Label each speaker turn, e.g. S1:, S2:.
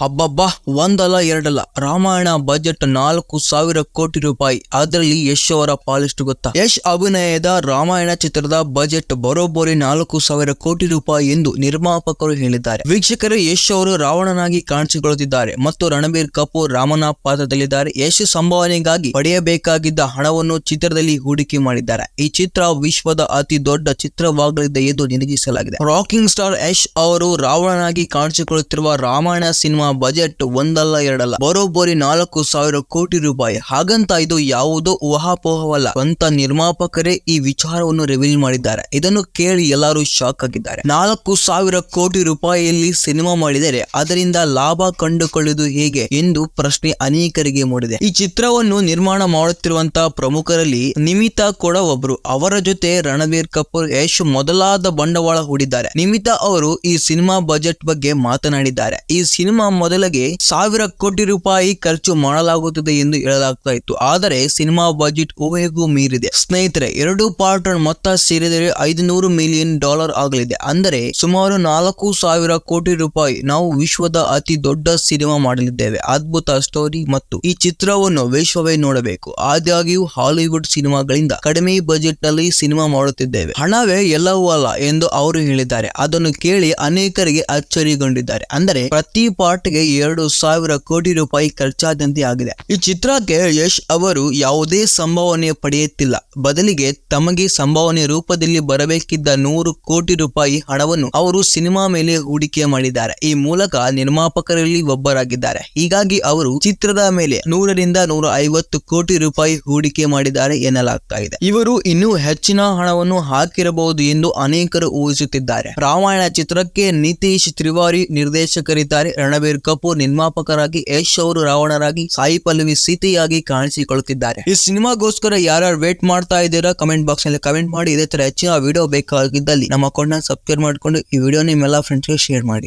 S1: ಹಬ್ಬಬ್ಬಾ ಒಂದಲ್ಲ ಎರಡಲ್ಲ ರಾಮಾಯಣ ಬಜೆಟ್ ನಾಲ್ಕು ಸಾವಿರ ಕೋಟಿ ರೂಪಾಯಿ. ಅದರಲ್ಲಿ ಯಶ್ ಅವರ ಪಾಲಿಷ್ಟು ಗೊತ್ತಾ? ಯಶ್ ಅಭಿನಯದ ರಾಮಾಯಣ ಚಿತ್ರದ ಬಜೆಟ್ ಬರೋಬ್ಬರಿ ನಾಲ್ಕು ಸಾವಿರ ಕೋಟಿ ರೂಪಾಯಿ ಎಂದು ನಿರ್ಮಾಪಕರು ಹೇಳಿದ್ದಾರೆ. ವೀಕ್ಷಕರು, ಯಶ್ ಅವರು ರಾವಣನಾಗಿ ಕಾಣಿಸಿಕೊಳ್ಳುತ್ತಿದ್ದಾರೆ ಮತ್ತು ರಣಬೀರ್ ಕಪೂರ್ ರಾಮನ ಪಾತ್ರದಲ್ಲಿದ್ದಾರೆ. ಯಶ್ ಸಂಭಾವನೆಗಾಗಿ ಪಡೆಯಬೇಕಾಗಿದ್ದ ಹಣವನ್ನು ಚಿತ್ರದಲ್ಲಿ ಹೂಡಿಕೆ ಮಾಡಿದ್ದಾರೆ. ಈ ಚಿತ್ರ ವಿಶ್ವದ ಅತಿ ದೊಡ್ಡ ಚಿತ್ರವಾಗಲಿದೆ ಎಂದು ನಿರೀಕ್ಷಿಸಲಾಗಿದೆ. ರಾಕಿಂಗ್ ಸ್ಟಾರ್ ಯಶ್ ಅವರು ರಾವಣನಾಗಿ ಕಾಣಿಸಿಕೊಳ್ಳುತ್ತಿರುವ ರಾಮಾಯಣ ಸಿನಿಮಾ ಬಜೆಟ್ ಒಂದಲ್ಲ, ಎರಡಲ್ಲ, ಬರೋಬ್ಬರಿ ನಾಲ್ಕು ಸಾವಿರ ಕೋಟಿ ರೂಪಾಯಿ. ಹಾಗಂತ ಇದು ಯಾವುದೋ ಊಹಾಪೋಹವಲ್ಲ. ಅಂತ ನಿರ್ಮಾಪಕರೇ ಈ ವಿಚಾರವನ್ನು ರಿವೀಲ್ ಮಾಡಿದ್ದಾರೆ. ಇದನ್ನು ಕೇಳಿ ಎಲ್ಲರೂ ಶಾಕ್ ಆಗಿದ್ದಾರೆ. ನಾಲ್ಕು ಸಾವಿರ ಕೋಟಿ ರೂಪಾಯಿಯಲ್ಲಿ ಸಿನಿಮಾ ಮಾಡಿದರೆ ಅದರಿಂದ ಲಾಭ ಕಂಡುಕೊಳ್ಳುವುದು ಹೇಗೆ ಎಂದು ಪ್ರಶ್ನೆ ಅನೇಕರಿಗೆ ಮೂಡಿದೆ. ಈ ಚಿತ್ರವನ್ನು ನಿರ್ಮಾಣ ಮಾಡುತ್ತಿರುವಂತಹ ಪ್ರಮುಖರಲ್ಲಿ ನಿಮಿತಾ ಕೂಡ ಒಬ್ರು. ಅವರ ಜೊತೆ ರಣಬೀರ್ ಕಪೂರ್, ಯಶ್ ಮೊದಲಾದ ಬಂಡವಾಳ ಹೂಡಿದ್ದಾರೆ. ನಿಮಿತಾ ಅವರು ಈ ಸಿನಿಮಾ ಬಜೆಟ್ ಬಗ್ಗೆ ಮಾತನಾಡಿದ್ದಾರೆ. ಈ ಸಿನಿಮಾ ಮೊದಲಿಗೆ ಸಾವಿರ ಕೋಟಿ ರೂಪಾಯಿ ಖರ್ಚು ಮಾಡಲಾಗುತ್ತದೆ ಎಂದು ಹೇಳಲಾಗ್ತಾ ಇತ್ತು. ಆದರೆ ಸಿನಿಮಾ ಬಜೆಟ್ ಊಹೆಗೂ ಮೀರಿದೆ. ಸ್ನೇಹಿತರೆ, ಎರಡು ಪಾರ್ಟ್ ಮೊತ್ತ ಸೇರಿದರೆ ಐದುನೂರು ಮಿಲಿಯನ್ ಡಾಲರ್ ಆಗಲಿದೆ. ಅಂದರೆ ಸುಮಾರು ನಾಲ್ಕು ಸಾವಿರ ಕೋಟಿ ರೂಪಾಯಿ ನಾವು ವಿಶ್ವದ ಅತಿ ದೊಡ್ಡ ಸಿನಿಮಾ ಮಾಡಲಿದ್ದೇವೆ. ಅದ್ಭುತ ಸ್ಟೋರಿ ಮತ್ತು ಈ ಚಿತ್ರವನ್ನು ವಿಶ್ವವೇ ನೋಡಬೇಕು. ಆದಾಗ್ಯೂ ಹಾಲಿವುಡ್ ಸಿನಿಮಾಗಳಿಂದ ಕಡಿಮೆ ಬಜೆಟ್ನಲ್ಲಿ ಸಿನಿಮಾ ಮಾಡುತ್ತಿದ್ದೇವೆ. ಹಣವೇ ಎಲ್ಲವೂ ಅಲ್ಲ ಎಂದು ಅವರು ಹೇಳಿದ್ದಾರೆ. ಅದನ್ನು ಕೇಳಿ ಅನೇಕರಿಗೆ ಅಚ್ಚರಿಗೊಂಡಿದ್ದಾರೆ. ಅಂದರೆ ಪ್ರತಿ ಪಾರ್ಟ್ಗೆ ಎರಡು ಸಾವಿರ ಕೋಟಿ ರೂಪಾಯಿ ಖರ್ಚಾದಂತೆ ಆಗಿದೆ. ಈ ಚಿತ್ರಕ್ಕೆ ಯಶ್ ಅವರು ಯಾವುದೇ ಸಂಭಾವನೆ ಪಡೆಯುತ್ತಿಲ್ಲ. ಬದಲಿಗೆ ತಮಗೆ ಸಂಭಾವನೆ ರೂಪದಲ್ಲಿ ಬರಬೇಕಿದ್ದ ನೂರು ಕೋಟಿ ರೂಪಾಯಿ ಹಣವನ್ನು ಅವರು ಸಿನಿಮಾ ಮೇಲೆ ಹೂಡಿಕೆ ಮಾಡಿದ್ದಾರೆ. ಈ ಮೂಲಕ ನಿರ್ಮಾಪಕರಲ್ಲಿ ಒಬ್ಬರಾಗಿದ್ದಾರೆ. ಹೀಗಾಗಿ ಅವರು ಚಿತ್ರದ ಮೇಲೆ ನೂರರಿಂದ ನೂರ ಐವತ್ತು ಕೋಟಿ ರೂಪಾಯಿ ಹೂಡಿಕೆ ಮಾಡಿದ್ದಾರೆ ಎನ್ನಲಾಗ್ತಾ ಇದೆ. ಇವರು ಇನ್ನೂ ಹೆಚ್ಚಿನ ಹಣವನ್ನು ಹಾಕಿರಬಹುದು ಎಂದು ಅನೇಕರು ಊಹಿಸುತ್ತಿದ್ದಾರೆ. ರಾಮಾಯಣ ಚಿತ್ರಕ್ಕೆ ನಿತೀಶ್ ತ್ರಿವಾರಿ ನಿರ್ದೇಶಕರಿದ್ದಾರೆ. ರಣಬೀರ್ ಕಪೂರ್ ನಿರ್ಮಾಪಕರಾಗಿ, ಯಶ್ ಅವರು ರಾವಣರಾಗಿ, ಸಾಯಿ ಪಲ್ಲವಿ ಸೀತೆಯಾಗಿ ಕಾಣಿಸಿಕೊಳ್ಳುತ್ತಿದ್ದಾರೆ. ಈ ಸಿನಿಮಾಗೋಸ್ಕರ ಯಾರ್ಯಾರು ವೇಟ್ ಮಾಡ್ತಾ ಇದ್ದೀರಾ, ಕಮೆಂಟ್ ಬಾಕ್ಸ್ನಲ್ಲಿ ಕಮೆಂಟ್ ಮಾಡಿ. ಇದೇ ತರ ಹೆಚ್ಚಿನ ವಿಡಿಯೋ ಬೇಕಾಗಿದ್ದಲ್ಲಿ ನಮ್ಮ ಅಕೌಂಟ್ನ ಸಬ್ಸ್ಕ್ರೈಬ್ ಮಾಡಿಕೊಂಡು ಈ ವಿಡಿಯೋ ನಿಮ್ಮೆಲ್ಲ ಫ್ರೆಂಡ್ಸ್ಗೆ ಶೇರ್ ಮಾಡಿ.